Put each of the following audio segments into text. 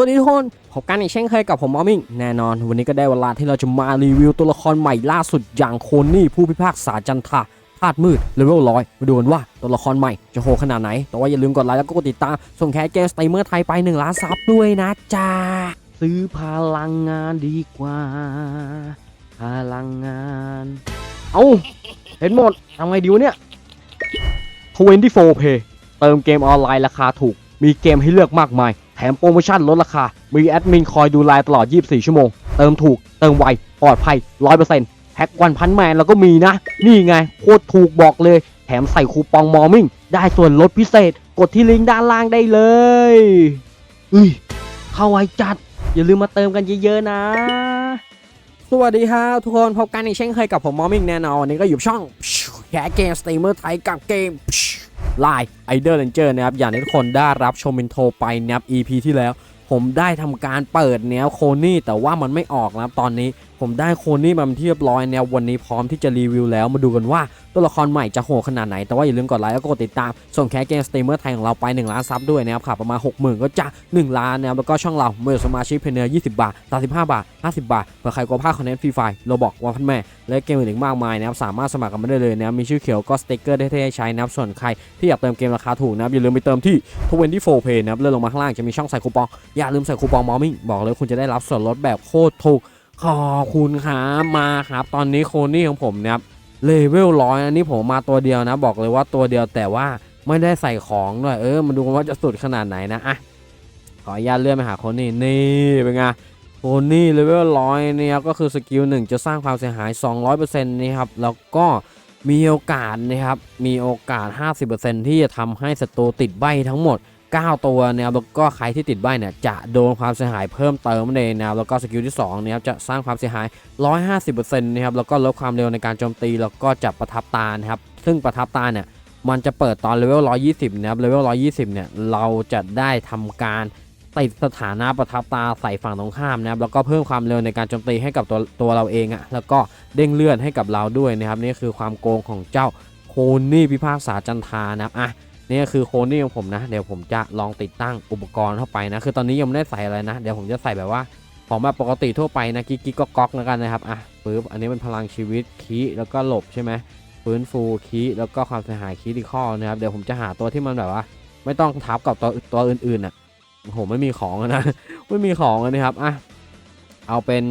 ตัวนี้ทุกคนพบกันอีกเช่นเคยกับผมมอมิงแน่นอน วันนี้ก็ได้เวลาที่เราจะมารีวิวตัวละครใหม่ล่าสุดอย่างโคนี่ผู้พิพากษาจันทราธาตุมืดเลเวลร้อยมาดูกันว่าตัวละครใหม่จะโหดขนาดไหน แต่ว่าอย่าลืมกดไลค์แล้วก็กดติดตาม ส่งแคสเกมสไตเมอร์ไทยไป1ล้านซับด้วยนะจ๊ะซื้อพลังงานดีกว่า พลังงาน เอาเห็นหมดทำไงดีวะเนี่ย24 Pay เติมเกมออนไลน์ราคาถูก มีเกมให้เลือกมากมาย แถมโปรโมชั่นลดราคา มีแอดมินคอยดูแลตลอด 24 ชั่วโมง เติมถูก เติมไว ปลอดภัย 100%แพ็กวันพันแมนแล้วก็มีนะ นี่ไง โคตรถูกบอกเลย แถมใส่คูปองมอมิ่ง ได้ส่วนลดพิเศษ กดที่ลิงก์ด้านล่างได้เลยอุ้ยเข้าไวจัด อย่าลืมมาเติมกันเยอะๆนะสวัสดีครับทุกคนพบกันอีกเช่นเคยกับผมมอมิงแน่นอนวันนี้ก็อยู่ช่องแคสเกมสตรีมเมอร์ไทยกับเกม ไลน์ไอเดอร์เลนเจอร์นะครับ อย่างที่ทุกคนได้รับชมอินโทรไปนับ EP ที่แล้ว ผมได้ทำการเปิดแนวโคนี่แต่ว่ามันไม่ออกนะครับตอนนี้ ผมได้โคนี่มาเที่เรียบร้อยแนววันนี้พร้อมที่จะรีวิวแล้วมาดูกันว่าตัวละครใหม่จะโหดขนาดไหน แต่ว่าอย่าลืมกดไลค์แล้วก็กดติดตามส่งแคสเกมสตรีมเมอร์ไทยของเราไป 1 ล้านซับด้วยนะครับค่ะประมาณ 60,000 ก็จะ 1 ล้านนะครับแล้วก็ช่องเราเมื่อสมาชิกเพนเนอร์20 บาท 35 บาท 50 บาทเผื่อใครกลัวพลาดคอนเทนต์ฟรีไฟล์โรบอกวันพันแม่และเกมอื่นอีกมากมายนะครับสามารถสมัครกันมาได้เลยนะครับมีชื่อเขียวก็สเต็กเกอร์ได้ให้ใช้นะครับส่วนใครที่อยากเติมเกมราคาถูกนะครับอย่าลืมไปเติมที่24 Pay นะครับเลื่อนลงมาข้างล่างจะมีช่องใส่คูปองอย่าลืมใส่คูปองมอมิ่งบอกเลยคุณจะได้รับส่วนลดแบบโคตรถูกขอบคุณครับมาครับ ตอนนี้โคนี่ของผมนะครับเลเวลร้อยอันนี้ผมมาตัวเดียวนะ บอกเลยว่าตัวเดียวแต่ว่าไม่ได้ใส่ของด้วยเออมาดูกันว่าจะสุดขนาดไหนนะอะขออนุญาตเลื่อนไปหาโคนี่นี่เป็นไงโคนี่เลเวลร้อยเนี่ยก็คือสกิลหนึ่งจะสร้างความเสียหาย 200%นี่ครับแล้วก็มีโอกาสนะครับมีโอกาส 50%ที่จะทำให้ศัตรูติดใบทั้งหมด 9 ตัวนะครับแล้วก็ใครที่ติดใบเนี่ยจะโดนความเสียหายเพิ่มเติมเลยนะครับแล้วก็สกิลที่2นี่ยครับจะสร้างความเสียหาย 150%นะครับแล้วก็ลดความเร็วในการโจมตีแล้วก็จะประทับตานะครับซึ่งประทับตาเนี่ยมันจะเปิดตอนเลเวล 120 นะครับเลเวล 120 เนี่ยเราจะได้ทำการติดสถานะประทับตาใส่ฝั่งตรงข้ามนะครับแล้วก็เพิ่มความเร็วในการโจมตีให้กับตัวตัวเราเองอะแล้วก็เด้งเลื่อนให้กับเราด้วยนะครับนี่คือความโกงของเจ้าโคนี่พิพากษาจันทานะครับอะ นี่คือโคนี่ของผมนะ เดี๋ยวผมจะลองติดตั้งอุปกรณ์เข้าไปนะ คือตอนนี้ยังไม่ได้ใส่อะไรนะ เดี๋ยวผมจะใส่แบบว่าของแบบปกติทั่วไปนะกิ๊กกิ๊กก๊อกแล้วกันนะครับ อะปึ๊บ อันนี้เป็นพลังชีวิตคีแล้วก็หลบใช่ไหมฟื้นฟูคีแล้วก็ความเสียหายคีที่ข้อนะครับ เดี๋ยวผมจะหาตัวที่มันแบบว่า ไม่ต้องทับกับตัวตัวอื่นๆอะโอ้โหไม่มีของนะ ไม่มีของนะครับ อะ เอาเป็น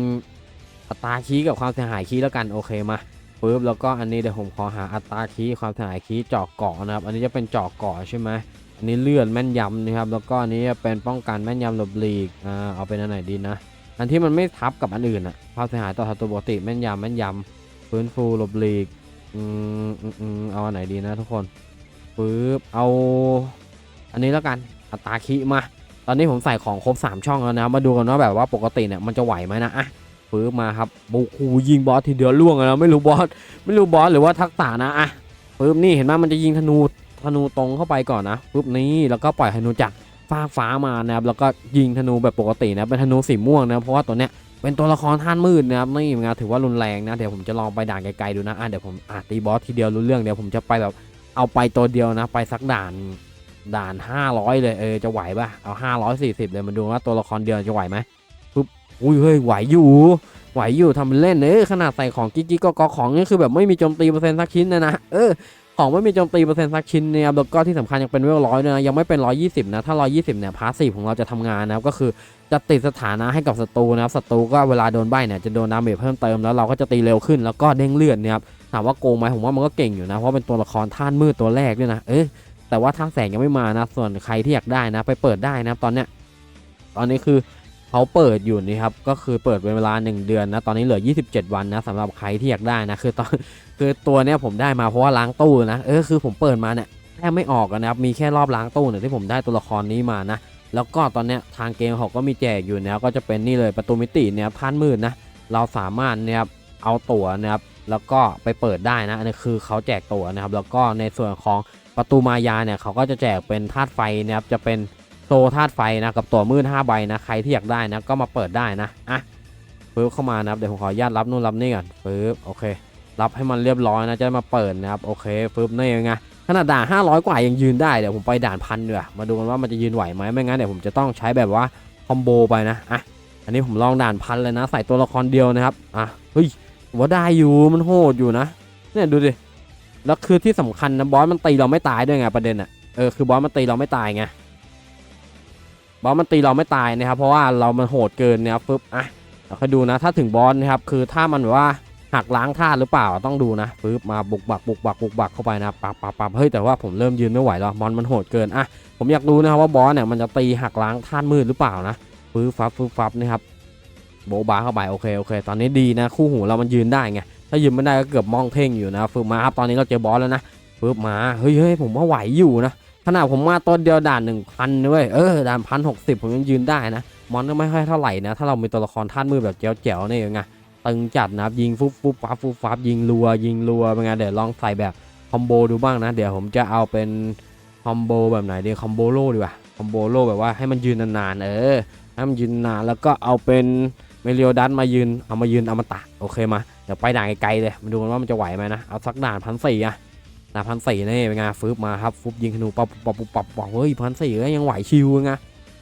อัตราคีกับความเสียหายคีแล้วกัน โอเคมา ปุ๊บแล้วก็อันนี้เดี๋ยวผมขอหาอัตราคีความถนายคีเจาะเกาะนะครับ อันนี้จะเป็นเจาะเกาะใช่ไหมอันนี้เลื่อนแม่นยำนะครับแล้วก็อันนี้จะเป็นป้องกันแม่นยำหลบหลีกอ่าเอาเป็นอันไหนดีนะ อันที่มันไม่ทับกับอันอื่นอะความเสียหายต่อศัตรูปกติแม่นยำแม่นยำฟื้นฟูหลบหลีกอืมอืมเอาอันไหนดีนะทุกคนปุ๊บเอา อันนี้แล้วกันอัตราคีมา ตอนนี้ผมใส่ของครบ 3 ช่องแล้วนะมาดูกันว่าแบบว่าปกติเนี่ยมันจะไหวไหมนะอะ ฟื้นมาครับบูคูยิงบอสทีเดียวล่วงแล้วไม่รู้บอสไม่รู้บอสหรือว่าทักษะนะอะปึ๊บนี่เห็นไหมมันจะยิงธนูธนูตรงเข้าไปก่อนนะปึ๊บนี่แล้วก็ปล่อยธนูจากฟ้าฟ้ามานะครับแล้วก็ยิงธนูแบบปกตินะเป็นธนูสีม่วงนะเพราะว่าตัวเนี้ยเป็นตัวละครท่านมืดนะครับนี่งานถือว่ารุนแรงนะเดี๋ยวผมจะลองไปด่านไกลๆดูนะอะเดี๋ยวผมอะตีบอสทีเดียวรู้เรื่องเดี๋ยวผมจะไปแบบเอาไปตัวเดียวนะ ไปสักด่านด่าน 500 เลยเออจะไหวป่ะเอา 540เลยมาดูว่าตัวละครเดียวจะไหวไหม อุ้ยเฮ้ยไหวอยู่ไหวอยู่ทำเป็นเล่นเออขนาดใส่ของกิ๊กกิ๊กก็ของนี่คือแบบไม่มีโจมตีเปอร์เซ็นต์สักชิ้นนะนะเออของไม่มีโจมตีเปอร์เซ็นต์สักชิ้นเนี่ยแล้วก็ที่สำคัญยังเป็นเวลร้อยด้วยนะยังไม่เป็น 120 นะ ถ้า 120 เนี่ยพาสซีฟของเราจะทำงานนะครับก็คือจะติดสถานะให้กับศัตรูนะครับศัตรูก็เวลาโดนใบเนี่ยจะโดนดาเมจเพิ่มเติมแล้วเราก็จะตีเร็วขึ้นแล้วก็เด้งเลือดนี่ยครับถามว่าโกงไหมผมว่ามันก็เก่งอยู่นะเพราะเป็นตัวละครท่านมืดตัวแรกด้วยนะเออแต่ว่าทางแสงยังไม่มานะส่วนใครที่อยากได้นะ ไปเปิดได้นะตอนเนี้ยตอนนี้คือ เขาเปิดอยู่นี่ครับก็คือเปิดเป็นเวลา 1 เดือนนะตอนนี้เหลือ 27 วันนะสำหรับใครที่อยากได้นะคือตอนคือตัวเนี้ยผมได้มาเพราะว่าล้างตู้นะเออคือผมเปิดมาเนี่ยแทบไม่ออกนะครับมีแค่รอบล้างตู้เนี่ยที่ผมได้ตัวละครนี้มานะแล้วก็ตอนเนี้ยทางเกมเขาก็มีแจกอยู่นะก็จะเป็นนี่เลยประตูมิติเนี่ยพันมืดนนะเราสามารถเนี่ยครับเอาตั๋วนะครับแล้วก็ไปเปิดได้นะอันนี้คือเขาแจกตั๋วนะครับแล้วก็ในส่วนของประตูมายาเนี่ยเขาก็จะแจกเป็นธาตุไฟนะครับจะเป็น โซธาตุไฟนะกับตัวมืด5ใบนะใครที่อยากได้นะก็มาเปิดได้นะอะปึ๊บเข้ามานะครับเดี๋ยวผมขออนุญาตรับนู่นรับนี่ก่อนปึ๊บโอเค รับให้มันเรียบร้อยนะจะมาเปิดนะครับโอเคปึ๊บนี่ไงขนาดด่าน500 กว่ายังยืนได้เดี๋ยวผมไปด่านพันเดี๋ยวมาดูกันว่ามันจะยืนไหวไหมไม่งั้นเดี๋ยวผมจะต้องใช้แบบว่าคอมโบไปนะอะอันนี้ผมลองด่านพันเลยนะ ใส่ตัวละครเดียวนะครับอะเฮ้ยว่าได้อยู่มันโหดอยู่นะเนี่ยดูดิแล้วคือที่สำคัญนะบอสมันตีเราไม่ตายด้วยไงประเด็นอะเออคือบอสมันตีเราไม่ตายไง บอสมันตีเราไม่ตายนะครับ เพราะว่าเรามันโหดเกินนะครับปึ๊บอะเราค่อยดูนะถ้าถึงบอสนะครับคือถ้ามันแบบว่าหักล้างธาตุหรือเปล่าต้องดูนะปึ๊บมาบุกบักบุกบักบุกบักเข้าไปนะปับปับปับเฮ้ยแต่ว่าผมเริ่มยืนไม่ไหวแล้วมอนมันโหดเกินอะผมอยากรู้นะครับว่าบอสเนี่ยมันจะตีหักล้างธาตุมืดหรือเปล่านะฟื้ฟับฟื้ฟับนะครับโบบาเข้าไปโอเคโอเค ตอนนี้ดีนะ คู่หูเรามันยืนได้ไงถ้ายืนไม่ได้ก็เกือบมองเท่งอยู่นะฟื้มาครับตอนนี้เราเจอบอสแล้วนะฟื้มาเฮ้ยเฮ้ยผมว่าไหวอยู่นะ ขนาดผมมาต้นเดียวด่านหนึ่งพันด้วยเออด่านพันหกสิบผมยังยืนได้นะมอนก็ไม่ค่อยเท่าไหร่นะถ้าเรามีตัวละครธาตุมืดแบบแจ๋วๆนี่ไงตึงจัดนะครับยิงฟุบฟุบฟับฟุบฟับยิงรัว ยิงรัวเป็นไงเดี๋ยวลองใส่แบบคอมโบดูบ้างนะ เดี๋ยวผมจะเอาเป็นคอมโบแบบไหนดีคอมโบโลดีกว่าคอมโบโลแบบว่าให้มันยืนนานๆเออให้มันยืนนานแล้วก็เอาเป็นเมเรียดันมายืนเอามายืนอมตะโอเคมาเดี๋ยวไปด่านไกลๆเลยมาดูกันว่ามันจะไหวไหมนะเอาสักด่านพันสี่อะ ด่าพันสี่นี่เป็นไงฟืบมาครับฟุบยิงธนูปับปับปับปับปับเฮ้ยพันสี่ก็ยังไหวชิวไง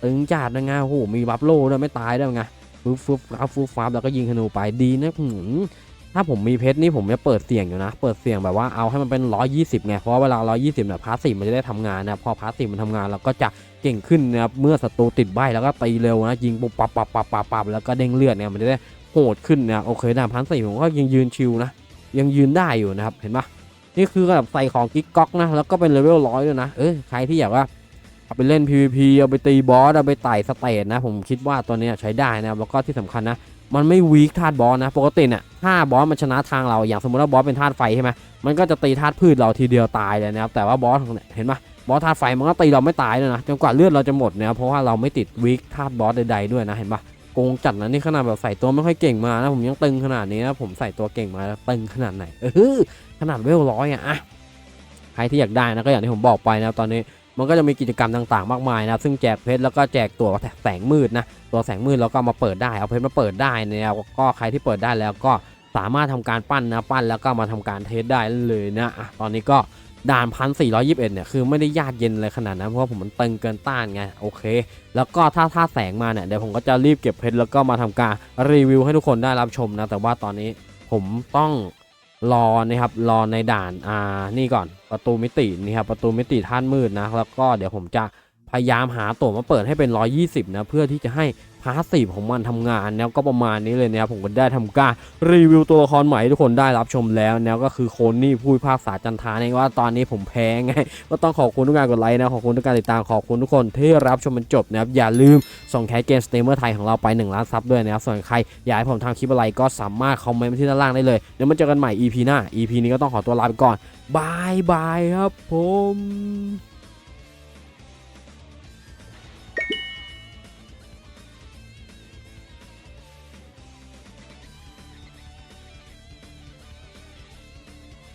ตึงจัดนะไงโอ้โหมีบัฟโลด้วยไม่ตายได้ไงฟืบฟืบฟับฟืบฟับแล้วก็ยิงธนูไปดีนะหืมถ้าผมมีเพชรนี่ผมจะเปิดเสียงอยู่นะ เปิดเสียงแบบว่าเอาให้มันเป็น 120ไงเพราะเวลา 120เนี่ยพาสซีฟมันจะได้ทำงานนะพอพาสซีฟมันทำงานเราก็จะเก่งขึ้นนะครับเมื่อศัตรูติดใบแล้วก็ตีเร็วนะยิงปุ๊บปับปับปับปับปับแล้วก็เด้งเลือดเนี่ยมันจะได้โหดขึ้นนะโอเคนะพันสี่ผมก็ยังยืนชิวนะยังยืนได้อยู่นะครับเห็นปะ นี่คือแบบใส่ของกิ๊กก๊อกนะ แล้วก็เป็นเลเวลร้อยด้วยนะ เออใครที่อยากว่าเอาไปเล่น PVP เอาไปตีบอส เอาไปไต่สเตจนะ ผมคิดว่าตัวเนี้ยใช้ได้นะ แล้วก็ที่สำคัญนะ มันไม่วีคธาตุบอสนะ ปกติเนี่ยถ้าบอสมันชนะทางเรา อย่างสมมติว่าบอสเป็นธาตุไฟใช่ไหมมันก็จะตีธาตุพืชเราทีเดียวตายเลยนะครับ แต่ว่าบอสเนี่ยเห็นไหมบอสธาตุไฟมันก็ตีเราไม่ตายเลยนะ จนกว่าเลือดเราจะหมดนะครับเพราะว่าเราไม่ติดวีคธาตุบอสใดๆด้วยนะ เห็นปะ โกงจัดนะนี่ขนาดแบบใส่ตัวไม่ค่อยเก่งมานะผมยังตึงขนาดนี้นะผมใส่ตัวเก่งมาแล้วตึงขนาดไหนเออขนาดเวลร้อยอะอะใครที่อยากได้นะก็อย่างที่ผมบอกไปนะตอนนี้มันก็จะมีกิจกรรมต่างๆ มากมายนะซึ่งแจกเพชรแล้วก็แจกตัวแสงมืดนะตัวแสงมืดแล้วก็มาเปิดได้เอาเพชรมาเปิดได้นะก็ใครที่เปิดได้แล้วก็สามารถทำการปั้นนะปั้นแล้วก็มาทำการเทสได้เลยนะตอนนี้ก็ ด่านพันสี่ร้อยิบเอ็ดเนี่ยคือไม่ได้ยากเย็นเลยขนาดนั้นเพราะว่าผมมันตึงเกินต้านไงโอเค แล้วก็ถ้าถ้าแสงมาเนี่ยเดี๋ยวผมก็จะรีบเก็บเพชรแล้วก็มาทำการรีวิวให้ทุกคนได้รับชมนะแต่ว่าตอนนี้ผมต้องรอนะครับรอในด่านอ่านี่ก่อนประตูมิตินี่ครับประตูมิติท่านมืดนะแล้วก็เดี๋ยวผมจะพยายามหาตั๋วมาเปิดให้เป็น 120 นะ เพื่อที่จะให้ พาสซีฟของมันทำงานแล้วก็ประมาณนี้เลยนะครับผมก็ได้ทำการรีวิวตัวละครใหม่ให้ทุกคนได้รับชมแล้วแล้วก็คือโคนนี่ผู้พิพากษาจันทานี่ว่าตอนนี้ผมแพ้ไงก็ต้องขอบคุณทุกการกดไลค์นะขอบคุณทุกการติดตามขอบคุณทุกคนที่รับชมมันจบนะครับอย่าลืมส่งแคสเกมสเตมเมอร์ไทยของเราไป1ล้านซับด้วยนะครับส่วนใครอยากให้ผมทำคลิปอะไรก็สามารถคอมเมนต์มาที่ด้านล่างได้เลยเดี๋ยวมาเจอกันใหม่ EP หน้า EP นี้ก็ต้องขอตัวลาไปก่อนบายบายครับผม